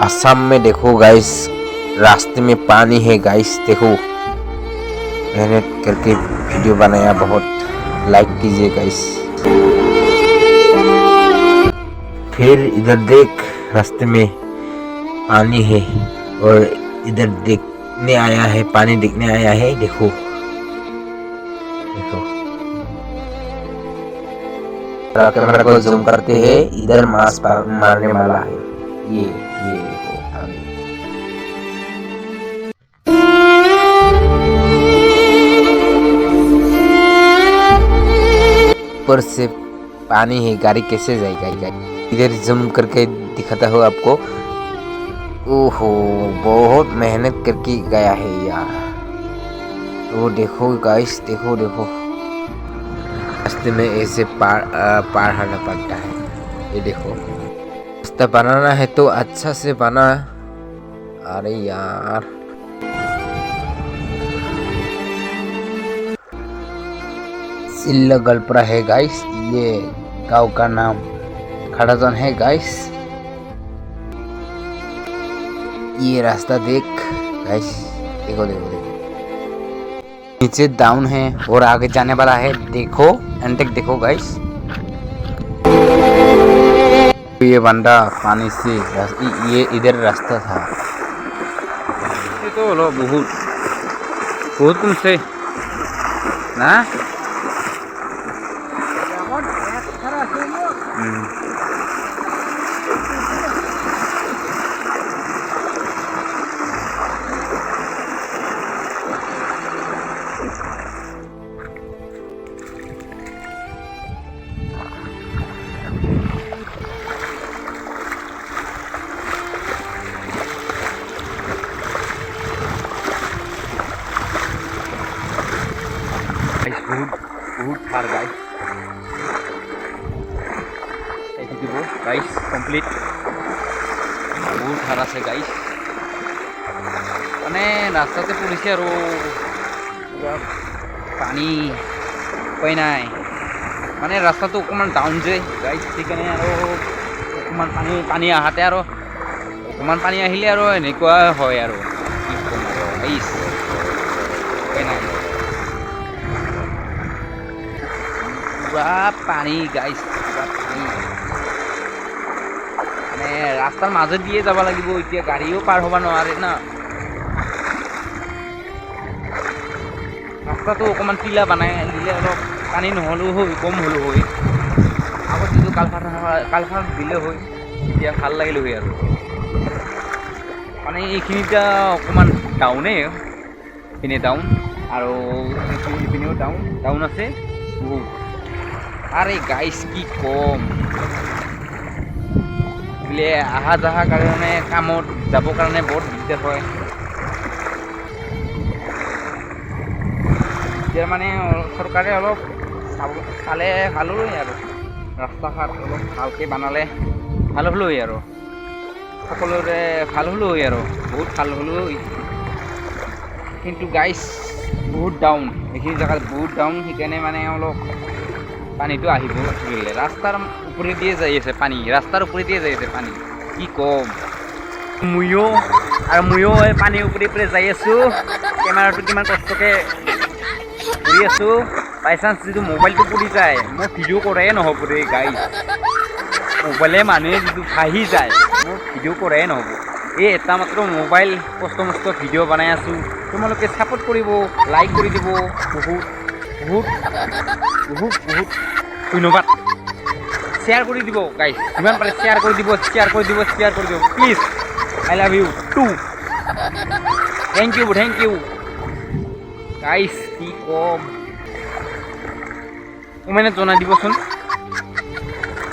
असम में देखो गाइस रास्ते में पानी है गाइस देखो। मेहनत करके वीडियो बनाया, बहुत लाइक कीजिए गाइस फिर इधर देख, रास्ते में पानी है और इधर देखने आया है, पानी देखने आया है, देखो। देखो। कैमरा को जूम करते हैं, इधर मास मारने वाला है। ये। ऊपर से पानी है गाड़ी कैसे जाएगा इधर जूम करके दिखाता हूँ आपको। ओहो बहुत मेहनत करके गया है यार। तो देखो गाइस देखो देखो। रास्ते में ऐसे पार आ, पार होना पड़ता है। ये देखो। रास्ता बनाना है तो अच्छा से बना। अरे यार। सिल्ला गलपरा है गाइस ये गाँव का नाम खड़ाजन है गाइस ये रास्ता देख गाइस देखो देखो देखो. नीचे डाउन है और आगे जाने वाला है, देखो एंड तक देखो गाइस तो ये बंदा पानी से ये इधर रास्ता था। ये तो बहुत बहुत तुमसे ना? গাইছ কমপ্লিট বহুত ফাৰ আছে গাইছ মানে ৰাস্তাতে পৰিছে আৰু পুৰা পানী উপায় নাই। মানে ৰাস্তাটো অকণমান ডাউন যে গাইছ সেইকাৰণে আৰু অকণমান পানী পানী আহাতে আৰু অকণমান পানী আহিলে আৰু এনেকুৱা হয় আৰু। কি ক'ম আৰু গাইছ উপায় পানী গাইছ মানে ৰাস্তাৰ মাজত দিয়ে যাব লাগিব, এতিয়া গাড়ীও পাৰ হ'ব নোৱাৰে না। ৰাস্তাটো অকণমান টিলা বনাই দিলে অলপ পানী নহ'লেও হয় কম হ'লেও হয় আগত যিটো কালভাৰ কালভাৰ দিলে হয় তেতিয়া ভালো লাগিলে হয় আৰু। মানে এইখিনিতে অকণমান ডাউনেই পিনে ডাউন আৰু এইখিনি পিনেও ডাউন ডাউন আছে। বহুত আরে গাইস কি কম। বোলে আহা যাহা কাৰণে কামত যাবৰ কাৰণে বৰ দিগদাৰ হয়। এতিয়া মানে চৰকাৰে অলপ চাব চালে ভালো হয় আৰু। ৰাস্তা ঘাট অলপ ভালকৈ বনালে ভালো হ'ল হয় আৰু। সকলোৰে ভালো হ'ল হয় আৰু, বহুত ভালো হ'ল কিন্তু গাইছ বহুত ডাউন এইখিনি জেগাত বহুত ডাউন সেইকাৰণে মানে অলপ পানীটো আহিব ৰাস্তাৰ ওপৰে দিয়ে যাই আছে পানী ৰাস্তাৰ ওপৰে দিয়ে যাই আছে পানী। কি ক'ম? ময়ো আৰু ময়ো পানীৰ ওপৰে ওপৰে যাই আছোঁ কেমেৰাটো কিমান কষ্টকৈ ঘূৰি আছোঁ বাই চান্স যিটো মোবাইলটো পৰি যায়, মই ভিডিঅ' কৰাই নহ'ব দেই গাই মোবাইলে মানুহে যিটো ভাহি যায় মোৰ ভিডিঅ' কৰাই নহ'ব। এই এটা মাত্ৰ মোবাইল কষ্ট মষ্ট ভিডিঅ' বনাই আছোঁ। তোমালোকে ছাপোৰ্ট কৰিব লাইক কৰি দিব, বহুত বহুত বহুত বহুত ধন্যবাদ। শেয়ার করে দিব গাইস যিমান পাৰে শ্বেয়াৰ কৰি দিব শ্বেয়াৰ কৰি দিব শ্বেয়াৰ কৰি দিব. Please I love you too thank you thank you guys কি কম। উমেনে জনাই দিবচোন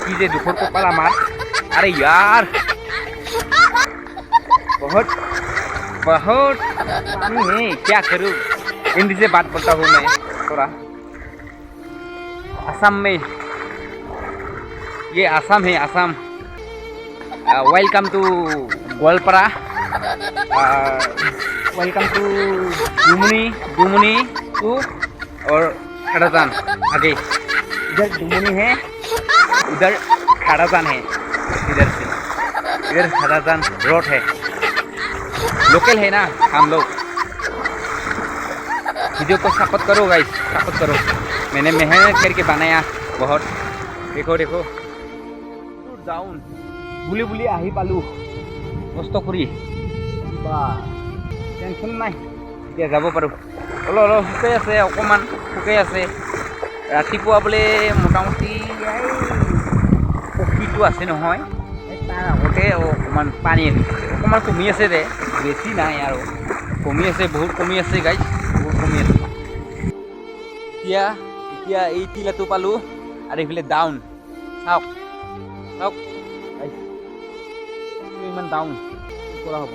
কি যে দুখৰ কপাল আমাৰ আৰে ইয়াৰ বহুত বহুত। পানী হে, কিয়া কৰো হিন্দী যে বাদ বলতা হো মই তোৰা আসাম মে ये असम है, Assam. Welcome to Goalpara. Welcome to Dumni Dumni two और खड़ाजान, आगे। इधर डुमनी है, उधर खड़ाजान है, इधर से। इधर खदान रोड है। लोकल है ना, हम लोग। वीडियो को सपोर्ट करो गाइस सपोर्ट करो। मैंने मेहनत करके बनाया, बहुत। देखो देखो। ডাউন বুলি বুলি আহি পালোঁ। কষ্ট কৰি। বা টেনশ্যন নাই। এতিয়া যাব পাৰোঁ। অলপ অলপ শুকাই আছে, অকণমান শুকাই আছে। ৰাতিপুৱা বোলে মোটামুটি এই পক্ষীটো আছে নহয়। তাৰ আগতে অকণমান পানী আহিছে অকণমান কমি আছে দে। বেছি নাই আৰু। কমি আছে, বহুত কমি আছে গাইজ বহুত কমি আছে। এতিয়া এতিয়া এই টিলাটো পালোঁ। আৰু এইফালে ডাউন চাওক। Nope. এইটো ইমান ডাউন কৰা হ'ব।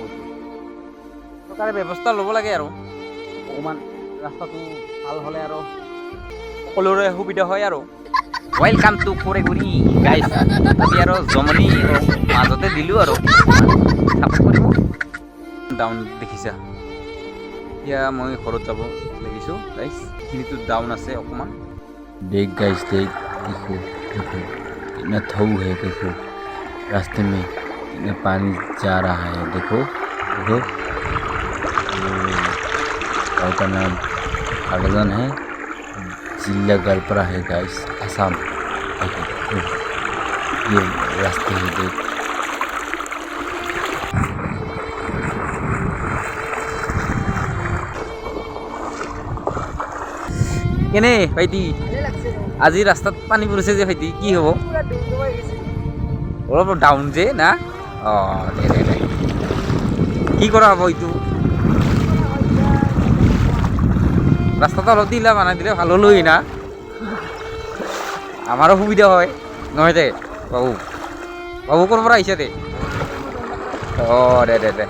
চৰকাৰে ব্যৱস্থা ল'ব লাগে আৰু। অকণমান ৰাস্তাটো ভালো হ'লে আৰু সকলোৰে সুবিধা হয় আৰু। ৱেলকাম টু কৰে গুৰি গাইজ তথাপি আৰু জমনি মাজতে দিলোঁ আৰু। চাপৰ্ট কৰিব ডাউন দেখিছা। এতিয়া মই ঘৰত যাব লাগিছোঁ গাইজ এইখিনিতো ডাউন আছে অকণমান। দেখ গাইজ দেখ। দেখোঁ দেখোঁ। इतना थऊ है देखो रास्ते में इतना पानी जा रहा है। देखो देखो। गाँव का नाम अगजन है। जिला गलपरा है गाइस, आसाम। ये रास्ते है, देख। भाई दी। আজি ৰাস্তাত পানী পৰিছে যে ভাইটি কি হ'ব? অলপ ডাউন যে না? অঁ দে দে দে। কি কৰা হ'ব এইটো? ৰাস্তাটো অলপ দিলা বনাই দিলে ভালো হ'ল না? আমাৰো সুবিধা হয়। নহয় দে বাবু। বাবু ক'ৰ পৰা আহিছে দে? অঁ দে দে দে।